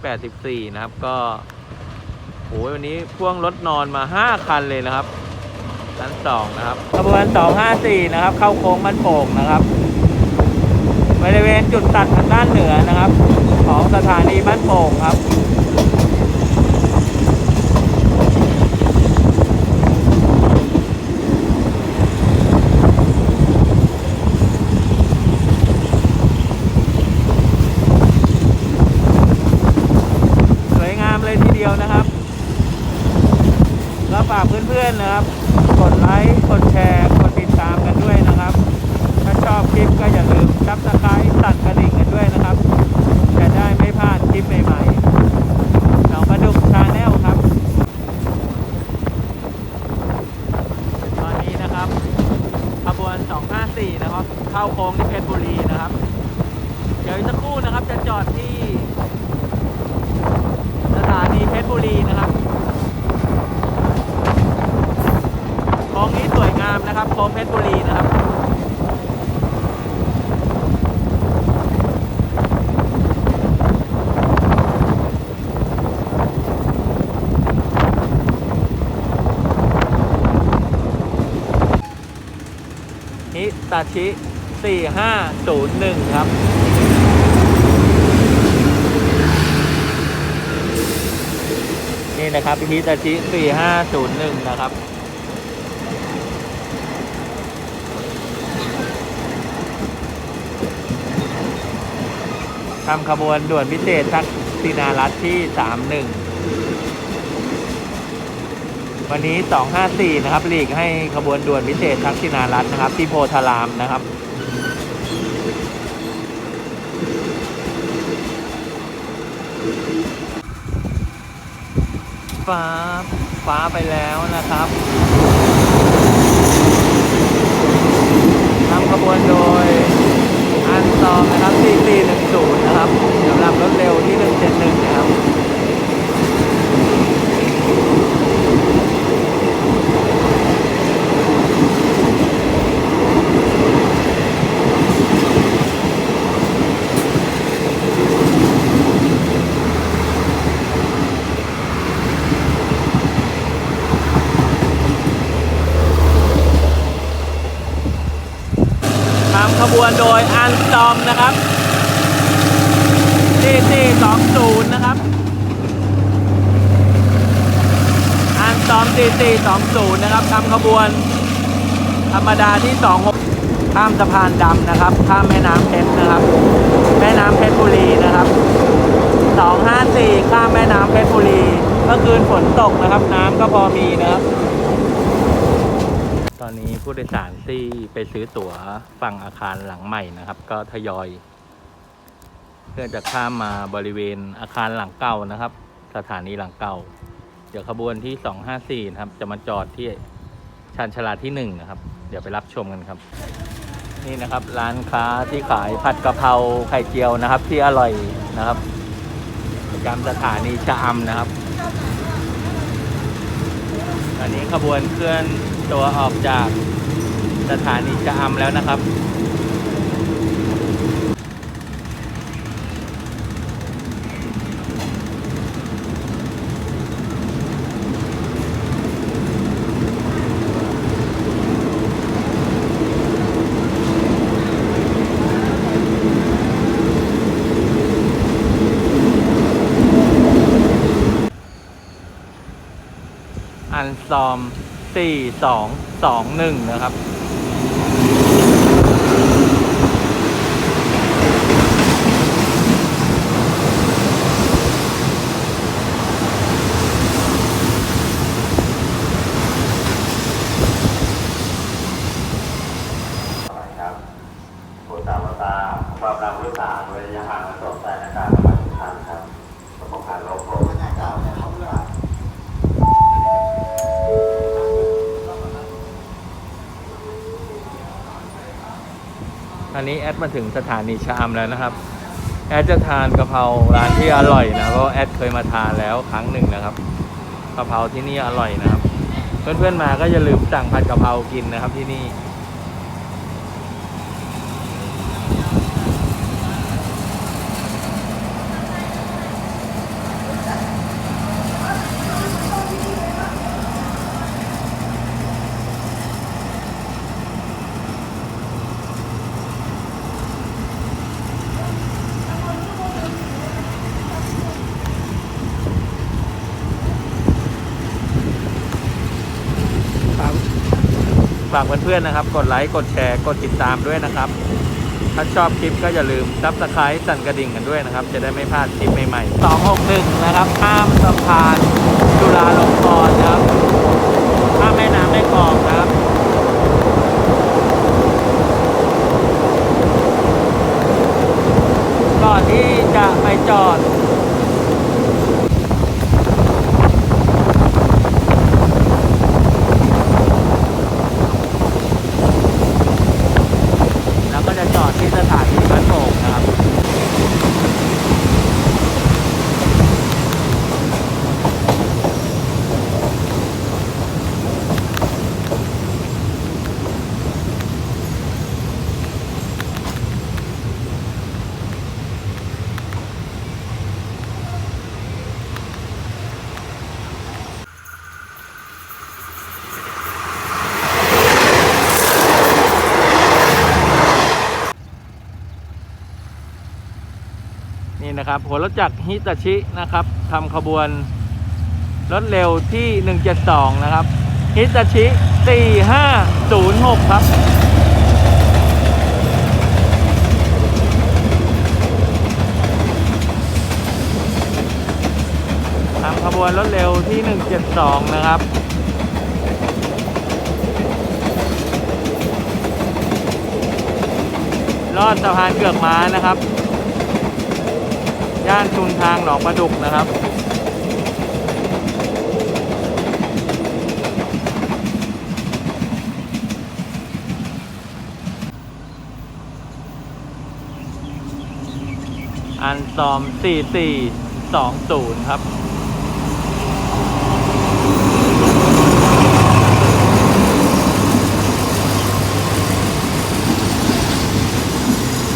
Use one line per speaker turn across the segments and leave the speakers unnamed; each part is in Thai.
84 นะครับก็โอ้ยวันนี้พ่วงรถนอนมา 5 คันเลยนะครับชั้น2นะครับขบวน254 นะครับ เข้าโค้งมันโป่งนะครับบริเวณจุดตัดทางด้านเหนือนะครับ ของสถานีบ้านโป่งครับ สวยงามเลยทีเดียวนะครับ ก็ฝากเพื่อนๆนะครับ กดไลค์ กดแชร์ กดติดตามกันด้วยนะครับ ถ้าชอบคลิปก็อย่าลืมซับสไครต์สั่นกระดิ่งกันด้วยนะครับ จะได้ไม่พลาดคลิปใหม่ๆน้องประดุกชาแนลครับ ตอนนี้นะครับ ขบวน 254 นะครับ เข้าโค้งที่เพชรบุรีนะครับ เดี๋ยวอีกสักครู่นะครับ จะจอด ที่สถานีเพชรบุรีนะครับโค้งนี้สวยงามนะครับโค้งเพชรบุรีนะครับฮิตาชิ 4501 ครับ นี่นะครับฮิตาชิ4501 นะครับ ทำขบวนด่วนพิเศษทักษิณารัฐที่ 31 วันนี้ 254 นะครับหลีกให้ขบวนด่วนพิเศษทักษิณารัฐนะครับ ที่โพธารามนะครับ ฟ้าฟ้าไปแล้วนะครับนำขบวนโดยอันตอมนะครับ4410นะครับสำหรับรถเร็วที่ 171 นะครับำขบวนโดยอันซอมนะครับ4420นะครับ อันซอม4420นะครับนำขบวน ธรรมดาที่26ข้ามสะพานดำนะครับ ข้ามแม่น้ำเพชรนะครับ แม่น้ำเพชรบุรีนะครับ254ข้ามแม่น้ำเพชรบุรีเมื่อคืนฝนตกนะครับ น้ำก็พอมีนะครับ ตอนนี้ผู้โดยสารที่ไปซื้อตั๋วฝั่งอาคารหลังใหม่นะครับ ก็ทยอยเพื่อจะข้ามมาบริเวณอาคารหลังเก่านะครับ สถานีหลังเก่า เดี๋ยวขบวนที่ 254 นะครับ จะมาจอดที่ชานชาลาที่ 1 นะครับ เดี๋ยวไปรับชมกันครับ นี่นะครับร้านค้าที่ขายผัดกะเพราไข่เจียวนะครับ ที่อร่อยนะครับประจำสถานีชะอำนะครับ อนนี้ขบวนเคลื่อนตัวออกจากสถานีชะอำแล้วนะครับ อันซอม 4221 นะครับ
ผู้ตามมาตาความรักผู้ต่างระยะห่างมาสองสายอาการประมาณทุกท่านครับประกอบการโลกโลกง่ายๆก็เอาเนี่ยเขาเลือก
อันนี้แอดมาถึงสถานีชะอำแล้วนะครับ แอดจะทานกะเพราร้านที่อร่อยนะเพราะแอดเคยมาทานแล้วครั้งหนึ่งนะครับกะเพราที่นี่อร่อยนะครับ เพื่อนๆมาก็อย่าลืมสั่งผัดกะเพรากินนะครับที่นี่ ฝากเพื่อนๆนะครับ กดไลค์ กดแชร์ กดติดตามด้วยนะครับ ถ้าชอบคลิปก็อย่าลืมซับสไครต์สั่นกระดิ่งกันด้วยนะครับ จะได้ไม่พลาดคลิปใหม่ๆ261นะครับข้ามสะพานจุฬาลงกรณ์นะครับ ข้ามแม่น้ำแม่กลองนะครับ ก่อนที่จะไปจอด แล้วก็จะจอดที่สถานีบ้านโป่งนะครับ นะครับหัวรถจักรฮิตาชินะครับทำขบวนรถเร็วที่ 172 นะครับฮิตาชิ 4506 ครับ ทำขบวนรถเร็วที่ 172 นะครับลอดสะพานเกือกม้านะครับ ย่านชุนทางหนองประดุกนะครับ อันซอม 4420 ครับ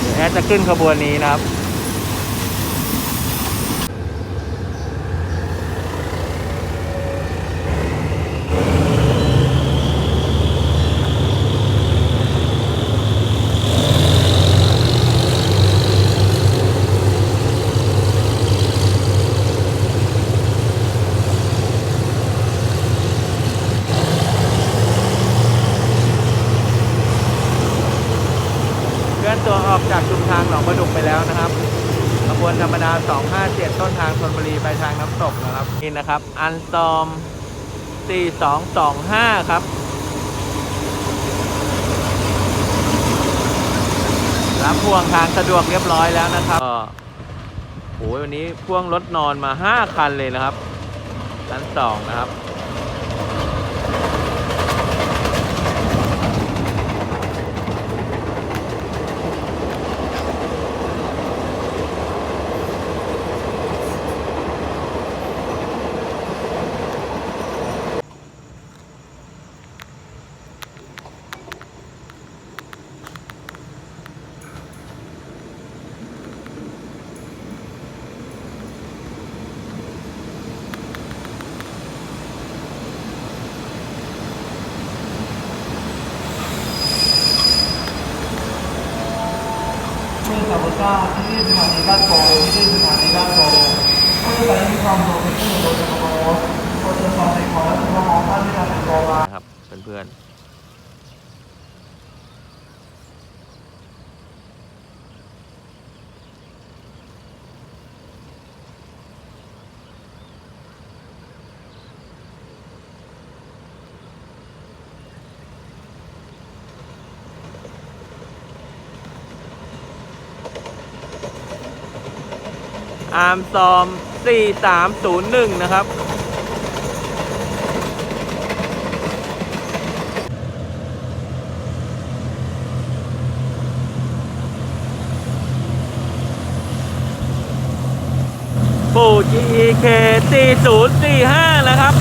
เดี๋ยวแอดจะขึ้นขบวนนี้นะครับ เคลื่อนตัวออกจากชุมทางหนองประดุกไป แล้วนะครับขบวนธรรมดา 257 ต้นทางธนบุรีไปทางน้ำตกนะครับ นี่นะครับ อันซอม 4225 ครับ รับพ่วงทางสะดวกเรียบร้อยแล้วนะครับโอ้ยวันนี้พ่วงรถนอนมา 5 คันเลยนะครับชั้น2นะครับา
ที่นี่สถานีบ้านโป่งที่นี่สถานีบ้านโป่งผู้โดยสารที่ความเร็วเป็นผู้โดยสารโดยสารโดยสารในขอและสมองท่านที่ทำเป็นโรงงาน
นะครับเพื่อนๆ อาร์มซอม 4301 นะครับ ปู GEK 4045 นะครับ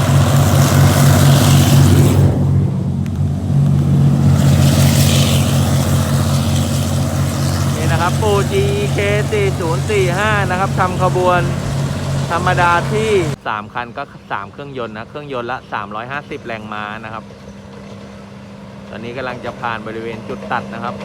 นี่ นะครับปู GEK 4045 นะครับทำขบวนธรรมดาที่ 3 คันก็ 3 เครื่องยนต์นะ เครื่องยนต์ละ 350 แรงม้านะครับ ตอนนี้กำลังจะผ่านบริเวณจุดตัดนะครับ